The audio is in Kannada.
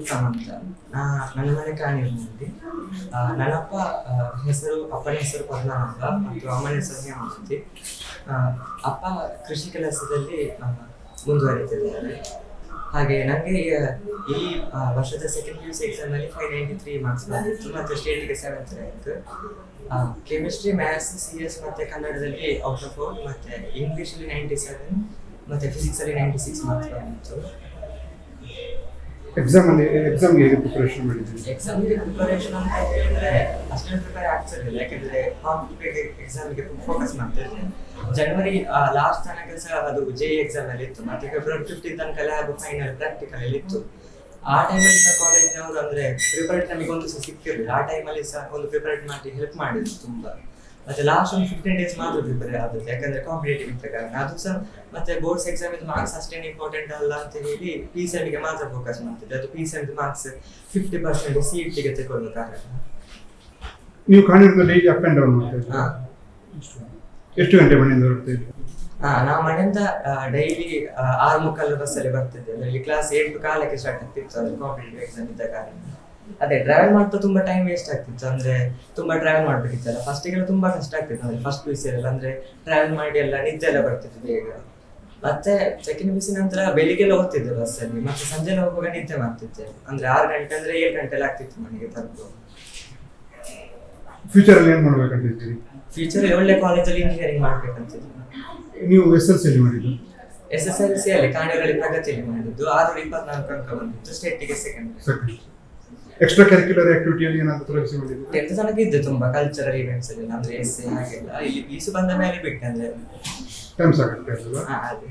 ಉತ್ತಮ ಅಂತ ನಾ ನನ್ನ ಮನೆ ಕಾಣಿರ್ನಲ್ಲಿ ನನ್ನಪ್ಪ ಹೆಸರು, ಅಪ್ಪನ ಹೆಸರು ಪದ್ಮನಾಭ ಮತ್ತು ಅಮ್ಮನ ಹೆಸರು ಹೇಮಾವತಿ. ಅಪ್ಪ ಕೃಷಿ ಕೆಲಸದಲ್ಲಿ ಮುಂದುವರಿತಿದ್ದಾರೆ ಹಾಗೆ ನನಗೆ ಈ ವರ್ಷದ ಸೆಕೆಂಡ್ ಪಿ ಯು ಸಿ ಎಕ್ಸಾಮಲ್ಲಿ ಫೈವ್ ನೈಂಟಿ ತ್ರೀ ಮಾರ್ಕ್ಸ್ ಬಂದಿತ್ತು ಮತ್ತು ಸ್ಟೇಟಿಗೆ ಸೆವೆಂತ್ ಆಯಿತು. ಕೆಮಿಸ್ಟ್ರಿ ಮ್ಯಾಥ್ಸ್ ಸಿ ಎಸ್ ಮತ್ತು ಕನ್ನಡದಲ್ಲಿ ಔಟ್ ಆಫ್ ಔಟ್ ಮತ್ತು ಇಂಗ್ಲೀಷಲ್ಲಿ ನೈಂಟಿ ಸೆವೆನ್ ಮತ್ತು ಫಿಸಿಕ್ಸಲ್ಲಿ ನೈಂಟಿ ಸಿಕ್ಸ್ ಮಾರ್ಕ್ಸ್ ಬಂದಿತ್ತು. ಎಕ್ಸಾಮ್ ಅಲ್ಲಿ ಎಕ್ಸಾಮ್ಗೆ ಹೇಗೆ ಪ್ರಿಪರೇಷನ್ ಮಾಡಿದ್ದೀರಿ? ಎಕ್ಸಾಮ್ಗೆ ಪ್ರಿಪರೇಷನ್ ಅಂತ ಹೇಳಿದ್ರೆ ಅಷ್ಟೊಂದು ಪ್ರಿಪೇರ್ ಆಗ್ತಿರಲಿಲ್ಲ ಯಾಕಂದ್ರೆ ಕಾಂಪಿಟೇಟಿವ್ ಎಕ್ಸಾಮ್ಗೆ ಫೋಕಸ್ ಮಾಡ್ತಾ ಇದ್ದೆ ಜನವರಿ ಲಾಸ್ಟ್ ತನಕ ಸಹ ಅದು ಜೆ ಎಕ್ಸಾಮ್ ಅಲ್ಲಿ ಇತ್ತು. ಮತ್ತೆ ಫೆಬ್ರವರಿ ಫಿಫ್ಟೀನ್ ತನಕ ಲ್ಯಾಬ್ ಫೈನಲ್ ಪ್ರಾಕ್ಟಿಕಲ್ ಇತ್ತು. ಆ ಟೈಮಲ್ಲಿ ಸಹ ಕಾಲೇಜ್ನವರು ಅಂದ್ರೆ ಪ್ರಿಪೇರ್ಡ್ ನಮಗೆ ಒಂದು ಸಹ ಸಿಕ್ಕಿರಲಿಲ್ಲ. ಆ ಟೈಮಲ್ಲಿ ಸಹ ಒಂದು ಪ್ರಿಪೇರ್ಡ್ ಮಾಡಿ ಹೆಲ್ಪ್ ಮಾಡಿದ್ರು ತುಂಬಾ. ಮತ್ತೆ ಲಾಸ್ಟ್ ಒಂದು ಫಿಫ್ಟೀನ್ ಡೇಸ್ ಮಾತ್ರ ಪ್ರಿಪೇರ್ ಆದದ್ದು ಯಾಕಂದ್ರೆ ಕಾಂಪಿಟೇಟಿವ್ ಇದ್ದ ಕಾರಣ. ಅದು ಸಹ ಮತ್ತೆ ಬೋರ್ಡ್ಸ್ ಎಕ್ಸಾಮ್ ಇದು ಮಾರ್ಕ್ಸ್ ಅಷ್ಟೇನು ಇಂಪಾರ್ಟೆಂಟ್ ಅಲ್ಲ ಅಂತ ಹೇಳಿ ಪಿ ಗೆ ಮಾತ್ರ ಫೋಕಸ್ ಮಾಡ್ತಿದ್ದೆ. ಅದು P sem marks fifty percent C E ಟಿಗೆ ತಗೊಳ್ಳೋ ಕಾರಣ ನೀವು ಕಾಣಿರೋ ಡೈಲಿ ಅಪ್ ಆ್ಯಂಡ್ ಡೌನ್ ಮಾಡ್ತಾ. ಎಷ್ಟು ಗಂಟೆ ಮನೆಯಿಂದ ಹಾ ನಾವು ಮನೆಯಿಂದ ಡೈಲಿ ಆರು ಮುಕ್ಕಾಲು ಬಸ್ಸಲ್ಲಿ ಬರ್ತಿದ್ದೆ. ಇಲ್ಲಿ ಕ್ಲಾಸ್ ಎಂಟು ಕಾಲಕ್ಕೆ ಸ್ಟಾರ್ಟ್ ಆಗ್ತಿತ್ತು. ಅದು ಕಾಂಪಿಟೇಟಿವ್ ಎಕ್ಸಾಮ್ ಇದ್ದ ಕಾರಣ. ಅದೇ ಟ್ರಾವೆಲ್ ಮಾಡ್ತಾ ತುಂಬಾ ಟೈಮ್ ವೇಸ್ಟ್ ಆಗ್ತಿತ್ತು. ಅಂದ್ರೆ ತುಂಬಾ ಟ್ರಾವೆಲ್ ಮಾಡ್ಬೇಕಿತ್ತಲ್ಲ. ಫಸ್ಟಿಗೆಲ್ಲ ತುಂಬಾ ಕಷ್ಟ ಆಗ್ತಿತ್ತು. ಅಂದ್ರೆ ಫಸ್ಟ್ ಪಿ ಎಲ್ಲ ಅಂದ್ರೆ ಟ್ರಾವೆಲ್ ಮಾಡಿ ಎಲ್ಲ ನಿದ್ದೆ ಎಲ್ಲ ಬರ್ತಿತ್ತು ಬೇಗ. ಮತ್ತೆ ಸೆಕೆಂಡ್ ಪಿ ನಂತರ ಬೆಳಿಗ್ಗೆಲ್ಲ ಬಸ್ ಅಲ್ಲಿ. ಮತ್ತೆ ಸಂಜೆ ಹೋಗುವಾಗ ನಿದ್ದೆ ಮಾಡ್ತಿದ್ದೆ. ಅಂದ್ರೆ ಆರು ಗಂಟೆ ಅಂದ್ರೆ ಏಳು ಗಂಟೆಲ್ಲ ಆಗ್ತಿತ್ತು ಮನೆಗೆ ತಂದು ಫ್ಯೂಚರ್ ಅಲ್ಲಿ ಏನ್ ಇದ್ದೀರಿ? ಫ್ಯೂಚರ್ ಒಳ್ಳೆ ಕಾಲೇಜಲ್ಲಿ ಇಂಜಿನಿಯರಿಂಗ್ ಮಾಡ್ಬೇಕಂತಿದ್ದೆ ನೀವು ಎಸ್ ಎಲ್ ಸಿ ಮಾಡಿದ್ದು? ಎಸ್ ಎಸ್ ಎಲ್ ಸಿ ಅಲ್ಲಿ ಕಾಣೆಗಳಲ್ಲಿ ಪ್ರಗತಿಯಲ್ಲಿ ಮಾಡಿದ್ದು. ಆರು ಇಪ್ಪತ್ನಾಲ್ಕು ಅಂಕ ಬಂದಿತ್ತು. ಸ್ಟೇಟಿಗೆ ಸೆಕೆಂಡ್ ಸೆಕೆಂಡ್ ಎಕ್ಸ್ಟ್ರಾ ಕರಿಕ್ಯುಲರ್ ಆಕ್ಟಿವಿಟಿಯಲ್ಲಿ ಏನಾದರೂ ಮಾಡಿದ್ರು ಟೆಂತ್ ತನಕ ಇದ್ದೆ ತುಂಬಾ ಕಲ್ಚರಲ್ ಇವೆಂಟ್ಸ್ ಅಲ್ಲಿ ಅಂದ್ರೆ ಎಸ್ ಹಾಗೆಲ್ಲ. ಇಲ್ಲಿ ಪೀಸ್ ಬಂದ ಮೇಲೆ ಬಿಟ್ಟೆ ಅಂದ್ರೆ. ಟೈಮ್ ಹಾ, ಅದೇ.